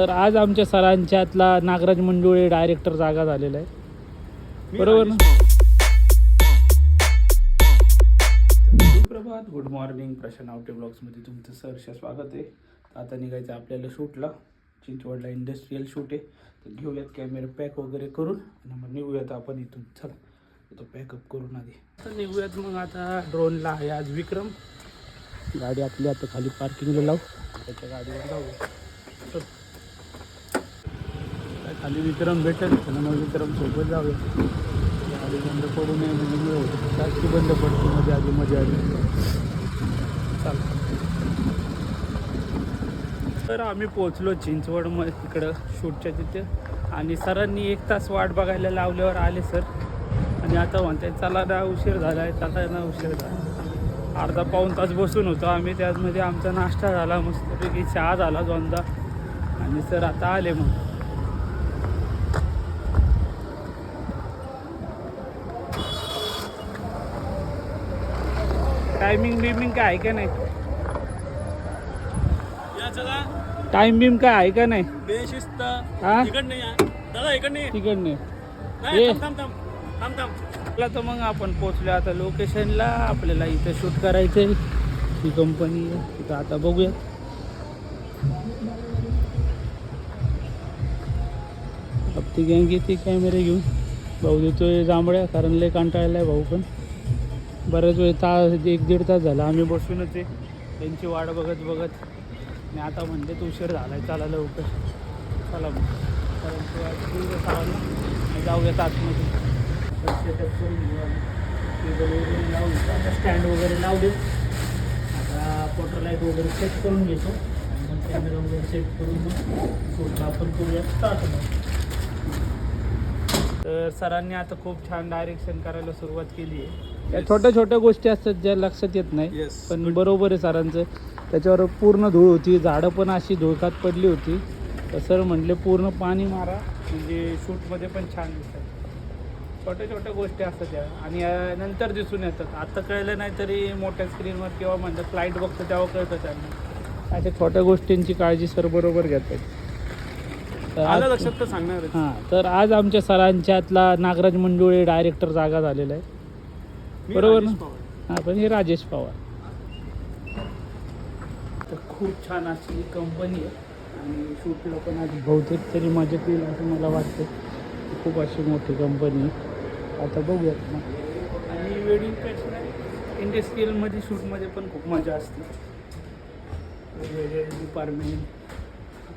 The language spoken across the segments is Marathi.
तर आज आमच्या सरांच्यातला नागराज मंडुळे डायरेक्टर जागा झालेला आहे. बरोबर ना? सुप्रभात गुड मॉर्निंग प्रशांत आवटे ब्लॉग्समध्ये तुमचं सहर्ष स्वागत आहे. आता निघायचं आपल्याला शूटला. चिंचवडला इंडस्ट्रीयल शूट आहे. तर घेऊयात कॅमेरा पॅक वगैरे करून आणि मग निघूयात आपण इथून. चला तो पॅकअप करून आधी. आता निघूयात मग आता ड्रोनला आहे आज विक्रम. गाडी आपली आता खाली पार्किंगला लावू. त्याच्या गाडीवर. काय खाली विक्रम भेटेल त्यांना मग विक्रम सोबत जाऊया. आधी बंद पडू नये म्हणून वेळ होतो जास्ती बंद पडते मध्ये आधी मजा आली चालतं तर आम्ही पोचलो चिंचवड मग तिकडं शूटच्या तिथे. आणि सरांनी एक तास वाट बघायला लावल्यावर आले सर. आणि आता म्हणते चला ना उशीर झाला आहे चला ना उशीर झाला अर्धा पाऊण तास बसून होतो आम्ही त्यामध्ये आमचा नाश्ता झाला मस्तपैकी चहा झाला दोनदा. आणि सर आता आले मग टायमिंग बिमिंग काय आहे का नाही? टाइम बिम काय आहे का नाही? हा. तिकडने नाही आपला तर मग आपण पोचलो आता लोकेशनला आपल्याला इथं शूट करायचं आहे ही कंपनी आहे. तिथं आता बघूया हप्ती गँग घेते कॅमेरे घेऊन. भाऊ देतोय जांभळ्या कारण लय कंटाळला आहे भाऊ पण. बऱ्याच वेळ तास एक दीड तास झाला. आम्ही बसूनच आहे. त्यांची वाट बघत बघत आणि आता म्हणते तू उशीर झाला आहे चला लवकर. चला मग. कारण तो आज जाऊयात आतमध्ये. करून घेऊ वगैरे लावून. आता स्टँड वगैरे लावले. आता पोटर लाइट वगैरे सेट करून घेतो. मग कॅमेरा वगैरे सेट करून मग आपण करूया स्टार्ट मग. तर सरांनी आता खूप छान डायरेक्शन करायला सुरुवात केली आहे. या छोट्या छोट्या गोष्टी असतात ज्या लक्षात येत नाही. Yes. पण बरोबर आहे सरांचं. त्याच्यावर पूर्ण धूळ होती. झाडं पण अशी धुळकात पडली होती. तर सर म्हटले पूर्ण पाणी मारा. म्हणजे शूटमध्ये पण छान दिसतात. छोट्या छोट्या गोष्टी असतात या आणि नंतर दिसून येतात. आता कळलं नाही तरी मोठ्या स्क्रीनवर किंवा म्हणतात फ्लाईट बघतो तेव्हा कळतं त्यांना. अशा छोट्या गोष्टींची काळजी सर बरोबर घेतात. तर आलं लक्षात तर सांगणार हां तर आज आमच्या सरांच्यातला नागराज मंडुळे डायरेक्टर जागा झालेला आहे. बरोबर ना? हां पण हे राजेश पवार. तर खूप छान अशी कंपनी आहे. आणि शूटला पण आज बहुतेक तरी मजेत येईल असं मला वाटतं. खूप अशी मोठी कंपनी आहे. आता बघूयात मग आणि वेडिंगपेक्षा इंडस्ट्रीयलमध्ये शूटमध्ये पण खूप मजा असते. वेगवेगळे डिपार्टमेंट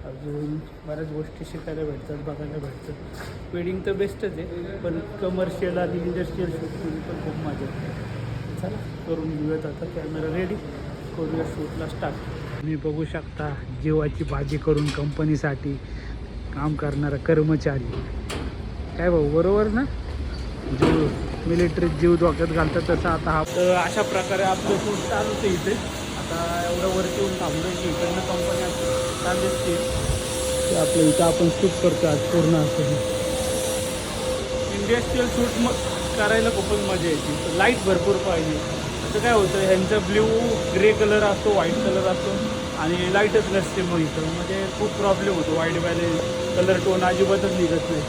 अजून बऱ्याच गोष्टी शिकायला भेटतात बघायला भेटतात. वेडिंग तर बेस्टच आहे पण कमर्शियल आणि इंडस्ट्रीयल शूटमध्ये पण खूप मजा येते. चला करून घेऊयात आता कॅमेरा रेडी करूया शूटला स्टार्ट तुम्ही बघू शकता जीवाची भाजी करून कंपनीसाठी काम करणारा कर्मचारी. काय भाऊ बरोबर ना? जीव मिलिटरीत जीव धोक्यात घालतात तसं आता हा. तर अशा प्रकारे आपलं शूट चालूच आहे इथे. आता एवढं वरती येऊन थांबलो की इकडनं कंपन्या ते आपलं इथं आपण शूट करतो आज पूर्ण असं. इंडस्ट्रीयल शूट मग करायला खूपच मजा येते. लाइट भरपूर पाहिजे. असं काय होतं ह्यांचा ब्ल्यू ग्रे कलर असतो व्हाईट कलर असतो आणि लाईटच नसते मग इथं. म्हणजे खूप प्रॉब्लेम होतो. व्हाईट बॅलेन्स कलर टोन अजिबातच निघत नाही.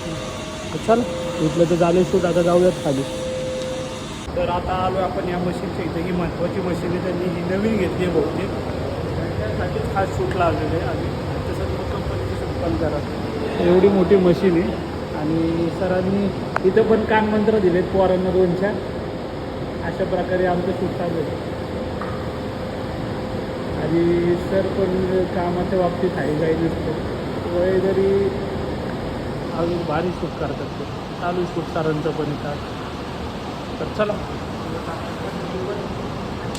चल इथलं तर झालं शूट आता जाऊयात खाली. तर आता आलो आपण या मशीनच्या इथं. ही महत्त्वाची मशीन आहे. त्यांनी ही नवीन घेतली आहे बहुतेक. त्यासाठीच खास सूट लावलेलं आणि तसं कंपनीची कंपनीचं पण करा एवढी मोठी मशीन आहे. आणि सरांनी इथं पण कानमंत्र दिलेत पोरांना दोन चार. अशा प्रकारे आमचं सूट चालू आहे. आणि सर पण कामाच्या बाबतीत आहे काही नसतं. वय जरी अजून भारी शूट करतात ते. चालू शूट सरांचं पण इथं. तर चला.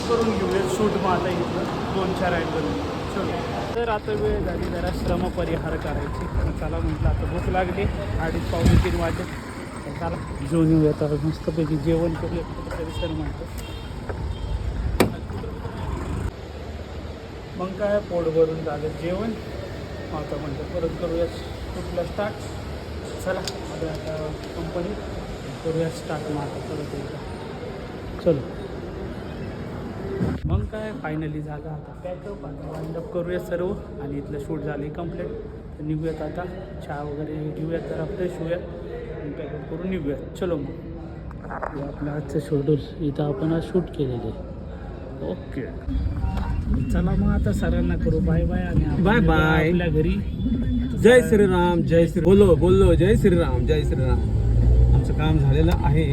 करून घेऊया शूट मारता इथं इथलं दोन चार अँगल चलो. तर आता वेळ झाली जरा श्रम परिहार करायची चला म्हटलं आता भूक लागली. अडीच पावणे तीन वाजे. चला घेऊन येऊया. तर मस्तपैकी जेवण करूया. तरी सर म्हणतो. मग काय पोट भरून झालं जेवण. आता म्हणतो परत करूया कुठला स्टार्ट चला आता आता कंपनी करूया स्टार्ट मग आता परत एकदा. चलो. मग काय फायनली झालं आता पॅकअप आता वाइंड अप करूया सर्व आणि इथलं शूट झाली कंप्लीट तर निघूयात आता. चहा वगैरे घेऊयात जरा फ्रेश होऊयात. पॅकेट करून निघूयात. चलो मग. आपलं आजचं शेड्यूल इथं आपण आज शूट केलेलं आहे. ओके. चला मग आता सरांना करू. बाय बाय आणि निघूया bye. आपल्या घरी. जय श्रीराम जय श्री बोलो बोलो जय श्रीराम जय श्रीराम. आमचं काम झालेलं आहे.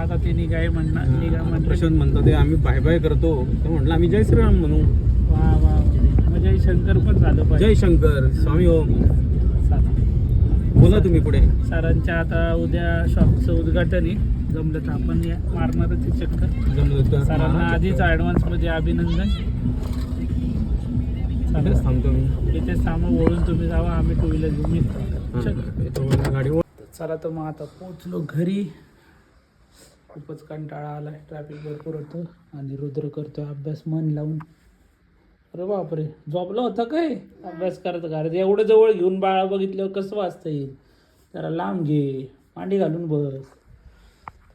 आता ते निघाय म्हणणार निघा प्रशांत म्हणतो ते आम्ही बाय बाय करतो. तर म्हटलं आम्ही जय श्रीराम म्हणू. वा वा म्हणजे शंकर पण झालं पाहिजे. जय शंकर स्वामी ओम. बोला तुम्ही पुढे. सरांच्या आता उद्या शॉपचं उद्घाटन आहे. जमलं तर आपण या. मारणारच चक्कर जमलं तर. सरांना आधीच ॲडव्हान्समध्ये अभिनंदन. इथेच थांबतो मी. इथे सामान ओढून तुम्ही जावा. आम्ही टू व्हीलर घेऊन येतो. गाडी. चला तर मग आता पोचलो घरी. खूपच कंटाळा आला ट्रॅफिक भरपूर होतं. आणि रुद्र करतोय अभ्यास मन लावून. अरे बापरे जॉबला होता काय? अभ्यास करत करत. एवढं जवळ घेऊन बाळा बघितल्यावर कसं वाचता येईल? जरा लांब घे मांडी घालून बस.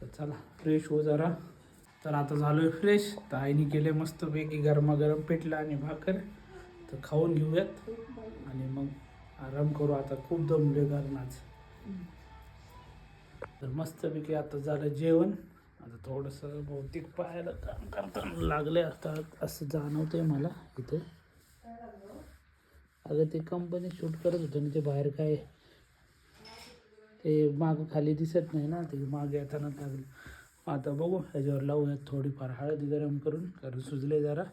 तर चला फ्रेश हो जरा. तर आता झालोय फ्रेश तर आईने केले मस्तपैकी गरमागरम पेटलं आणि भाकर. तर खाऊन घेऊयात. आणि मग आराम करू. आता खूप दमले कारण आज. तर मस्तपैकी आता झालं जेवण. आता थोडंसं भौतिक पाहायला काम करताना लागले आता. असं जाणवतंय मला इथे. अगं ते कंपनी शूट करत होतं ना ते बाहेर काय ते मागं खाली दिसत नाही ना ते मागे येताना लागलं आता बघू ह्याच्यावर लावूयात थोडीफार हळद गरम करून कारण सुजले जरा.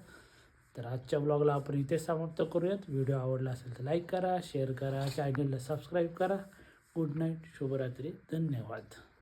तर आजच्या ब्लॉगला आपण इथे समाप्त करूयात. व्हिडिओ आवडला असेल तर लाईक करा शेअर करा चॅनलला सबस्क्राईब करा. गुड नाईट शुभरात्री धन्यवाद.